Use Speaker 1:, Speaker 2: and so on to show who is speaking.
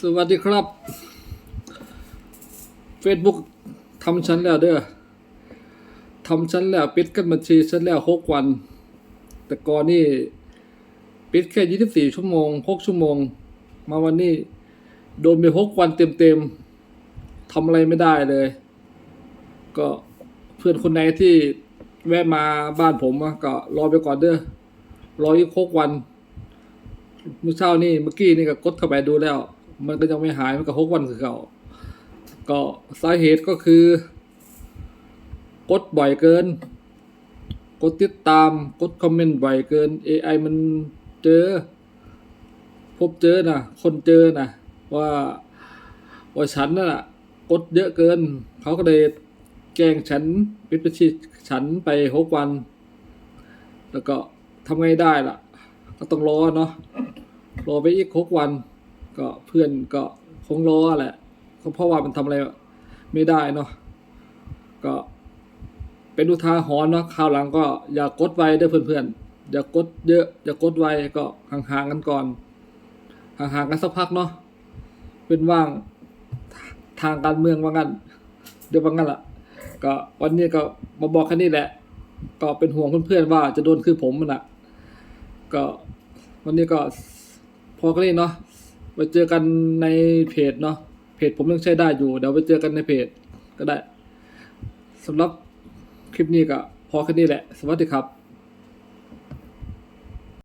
Speaker 1: สวัสดีครับ Facebook ทำฉันแล้วเด้อทำฉันแล้วปิดกันบัญชีฉันแล้วหกวัน แต่ก่อนนี่ปิดแค่ยี่สิบสี่ชั่วโมงหกชั่วโมง มาวันนี้ โดนไปหกวันเต็มๆทำอะไรไม่ได้เลย ก็เพื่อนคนไหนที่แวะมาบ้านผมก็รอไปก่อนเด้อรออีกหกวัน เมื่อเช้านี่เมื่อกี้นี่ก็กดเข้าไปดูแล้ว มันก็ยังไม่หายมันก็หกวันคือเก่า ก็สาเหตุก็คือ กดบ่อยเกิน กดติดตามกดคอมเมนต์บ่อยเกิน AI มันเจอ พบเจอนะคนเจอนะว่าว่าฉันน่ะกดเยอะเกิน เขาก็เลยแกล้งฉันปิดบัญชีฉันไปหกวัน แล้วก็ทำไงได้ล่ะ ก็ต้องรอเนาะรอไปอีกหกวัน ก็เพื่อนก็คงรอแหละเพราะว่ามันทำอะไรไม่ได้เนาะก็เป็นอุทาหรณ์เนาะคราวหลังก็อย่ากดไวเด้อเพื่อนๆ อย่ากดเยอะ อย่ากดไว้ก็ห่างๆกันก่อน ห่างๆกันสักพักเนาะเป็นว่างทางการเมืองว่างั้นเดี๋ยวว่างั้นละก็วันนี้ก็มาบอกแค่นี้แหละ ก็เป็นห่วงเพื่อนๆว่าจะโดนคือผมมันอะก็วันนี้ก็พอกันนี้เนาะ ไปเจอกันในเพจเนาะเพจผมยังใช้ได้อยู่ เดี๋ยวไปเจอกันในเพจก็ได้สำหรับคลิปนี้ก็พอแค่นี้แหละ สวัสดีครับ